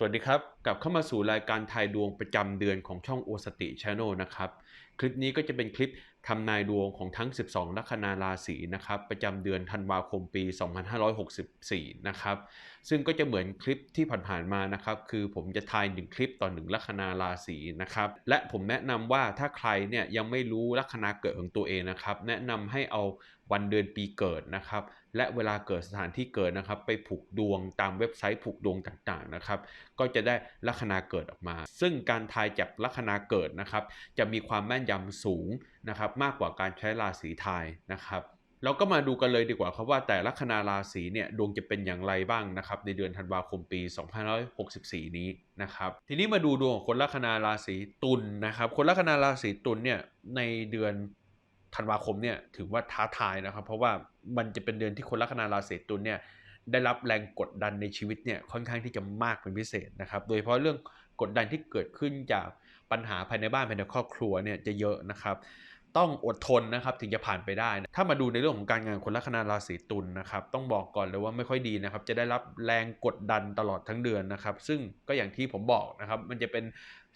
สวัสดีครับ กลับเข้ามาสู่รายการทายดวงประจำเดือนของช่องโอสติช n น e l นะครับ คลิปนี้ก็จะเป็นคลิปทำนายดวงของทั้ง 12 ลัคนาราศีนะครับประจำเดือนธันวาคมปี 2564 นะครับซึ่งก็จะเหมือนคลิปที่ผ่านๆมานะครับคือผมจะทายหนึ่งคลิปต่อหนึ่งลัคนาราศีนะครับและผมแนะนำว่าถ้าใครเนี่ยยังไม่รู้ลัคนาเกิดของตัวเองนะครับแนะนำให้เอาวันเดือนปีเกิดนะครับและเวลาเกิดสถานที่เกิดนะครับ ไปผูกดวงตามเว็บไซต์ผูกดวงต่างๆนะครับก็จะได้ลัคนาเกิดออกมา ซึ่งการทายจากลัคนาเกิดนะครับจะมีความแม่นยำสูงนะครับมากกว่าการใช้ราศีทายนะครับเราก็มาดูกันเลยดีกว่าครับว่าแต่ลัคนาราศีเนี่ยดวงจะเป็นอย่างไรบ้างนะครับในเดือนธันวาคมปี 2564 นี้นะครับทีนี้มาดูดวงของคนลัคนาราศีตุลนะครับคนลัคนาราศีตุลเนี่ยในเดือนธันวาคมเนี่ยถือว่าท้าทายนะครับ เพราะว่ามันจะเป็นเดือนที่คนลัคนาราศีตุลเนี่ยได้รับแรงกดดันในชีวิตเนี่ยค่อนข้างที่จะมากเป็นพิเศษนะครับโดยเฉพาะเรื่องกดดันที่เกิดขึ้นจาก ปัญหาภายในบ้านภายในครอบครัวเนี่ยจะเยอะนะครับ ต้องอดทนนะครับถึงจะผ่านไปได้นะถ้ามาดูในเรื่องของการงานคนลัคนาราศีตุลนะครับต้องบอกก่อนเลยว่าไม่ค่อยดีนะครับจะได้รับแรงกดดันตลอดทั้งเดือนนะครับซึ่งก็อย่างที่ผมบอกนะครับมันจะเป็น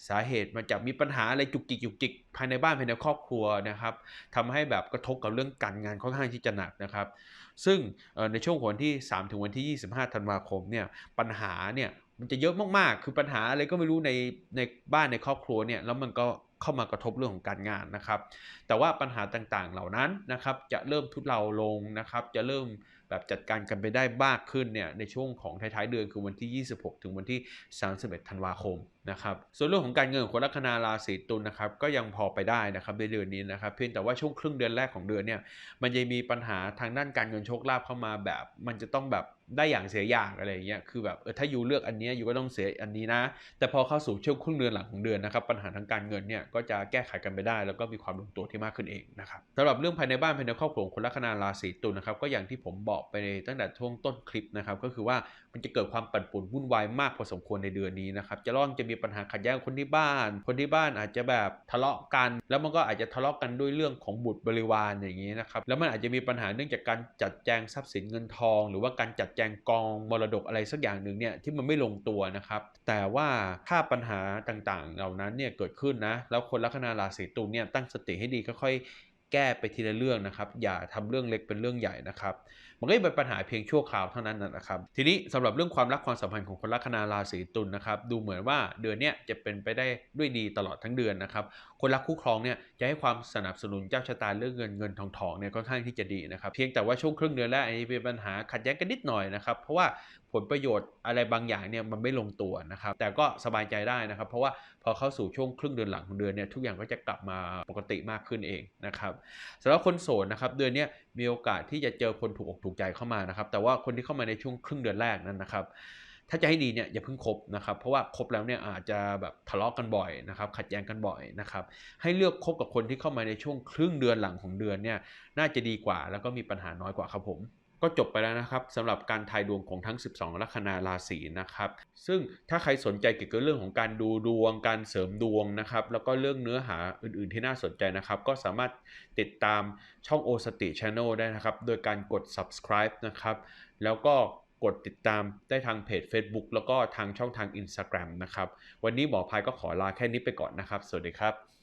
สาเหตุมาจากมีปัญหาอะไรจุกจิกจุกจิกภายในบ้านภายในครอบครัวนะครับทำให้แบบกระทบกับเรื่องการงานค่อนข้างที่จะหนักนะครับ ซึ่งในช่วงวันที่ 3 ถึงวันที่ 25 ธันวาคมเนี่ยปัญหาเนี่ยมันจะเยอะมากๆ คือปัญหาอะไรก็ไม่รู้ในในบ้านในครอบครัวเนี่ยแล้วมันก็ เข้ามากระทบเรื่องของการงานนะครับ แต่ว่าปัญหาต่างๆเหล่านั้นนะครับจะเริ่มทุเลาลงนะครับ จะเริ่ม แบบจัดการกันไปได้มากขึ้นเนี่ยในช่วงของท้ายๆเดือนคือวันที่ 26 ถึงวันที่ 31 ธันวาคมนะครับส่วนเรื่องของการเงินของคนลัคนาราศีตุลนะครับก็ยังพอไปได้นะครับในเดือนนี้นะครับเพียงแต่ว่าช่วงครึ่งเดือนแรกของเดือนเนี่ยมันจะมีปัญหาทางด้านการเงินโชคลาภเข้ามาแบบ มันจะต้องแบบได้อย่างเสียอย่างอะไรอย่างเงี้ยคือแบบเออถ้าอยู่เลือกอันนี้อยู่ก็ต้องเสียอันนี้นะ แต่พอเข้าสู่ช่วงครึ่งเดือนหลังของเดือนนะครับปัญหาทางการเงินเนี่ยก็จะแก้ไขกันไปได้ แล้วก็มีความลงตัวที่มากขึ้นเองนะครับสำหรับเรื่องภายในบ้านภายในครอบครัวคนลัคนาราศีตุลนะครับก็อย่างที่ผมบอกไปในตั้งแต่ช่วงต้นคลิปนะครับ ก็คือว่ามันจะเกิดความปั่นป่วนวุ่นวายมากพอสมควรในเดือนนี้นะครับ จะร่องจะมีปัญหาขัดแย้งคนที่บ้าน คนที่บ้านอาจจะแบบทะเลาะกัน แล้วมันก็อาจจะทะเลาะกันด้วยเรื่องของบุตรบริวารอย่างนี้นะครับ แล้วมันอาจจะมีปัญหาเนื่องจากการจัดแจงทรัพย์สินเงินทอง หรือว่าการจัดแจงกองมรดกอะไรสักอย่างหนึ่งเนี่ยที่มันไม่ลงตัวนะครับ แต่ว่าถ้าปัญหาต่างๆ เหล่านั้นเนี่ยเกิดขึ้นนะ แล้วคนลัคนาราศีตุลเนี่ยตั้งสติให้ดีค่อยๆ แก้ไปทีละเรื่องนะครับ อย่าทำเรื่องเล็กเป็นเรื่องใหญ่นะครับ มันก็จะเป็นปัญหาเพียงชั่วคราวเท่านั้นนะครับ ทีนี้สำหรับเรื่องความรักความสัมพันธ์ของคนลัคนาราศีตุลนะครับ ดูเหมือนว่าเดือนนี้จะเป็นไปได้ด้วยดีตลอดทั้งเดือนนะครับ คนรักคู่ครองเนี่ยจะให้ความสนับสนุนเจ้าชะตาเรื่องเงินเงินทองทองเนี่ยค่อนข้างที่จะดีนะครับ เพียงแต่ว่าช่วงครึ่งเดือนแรกอันนี้เป็นปัญหาขัดแย้งกันนิดหน่อยนะครับ เพราะว่าผลประโยชน์อะไรบางอย่างเนี่ยมันไม่ลงตัวนะครับ แต่ก็สบายใจได้นะครับ เพราะว่าพอเข้าสู่ช่วงครึ่งเดือนหลังของเดือนเนี่ยทุกอย่างก็จะกลับมาปกติมากขึ้นเองนะครับสำหรับคนโสดนะครับเดือนนี้มีโอกาสที่จะเจอคนถูกอกถูกใจเข้ามานะครับ แต่ว่าคนที่เข้ามาในช่วงครึ่งเดือนแรกนั้นนะครับถ้าจะให้ดีเนี่ยอย่าเพิ่งคบนะครับ เพราะว่าคบแล้วเนี่ยอาจจะแบบทะเลาะกันบ่อยนะครับ ขัดแย้งกันบ่อยนะครับ ให้เลือกคบกับคนที่เข้ามาในช่วงครึ่งเดือนหลังของเดือนเนี่ยน่าจะดีกว่า แล้วก็มีปัญหาน้อยกว่าครับผม ก็จบไปแล้วนะครับสำหรับการทายดวงของทั้ง 12 ลัคนาราศีนะครับ ซึ่งถ้าใครสนใจเกี่ยวกับเรื่องของการดูดวง การเสริมดวงนะครับ แล้วก็เรื่องเนื้อหาอื่นๆที่น่าสนใจนะครับ ก็สามารถติดตามช่องโอสติ Channel ได้นะครับ โดยการกด subscribe นะครับ แล้วก็กดติดตามได้ทางเพจ Facebook แล้วก็ทางช่องทาง Instagram นะครับ วันนี้หมอพายก็ขอลาแค่นี้ไปก่อนนะครับ สวัสดีครับ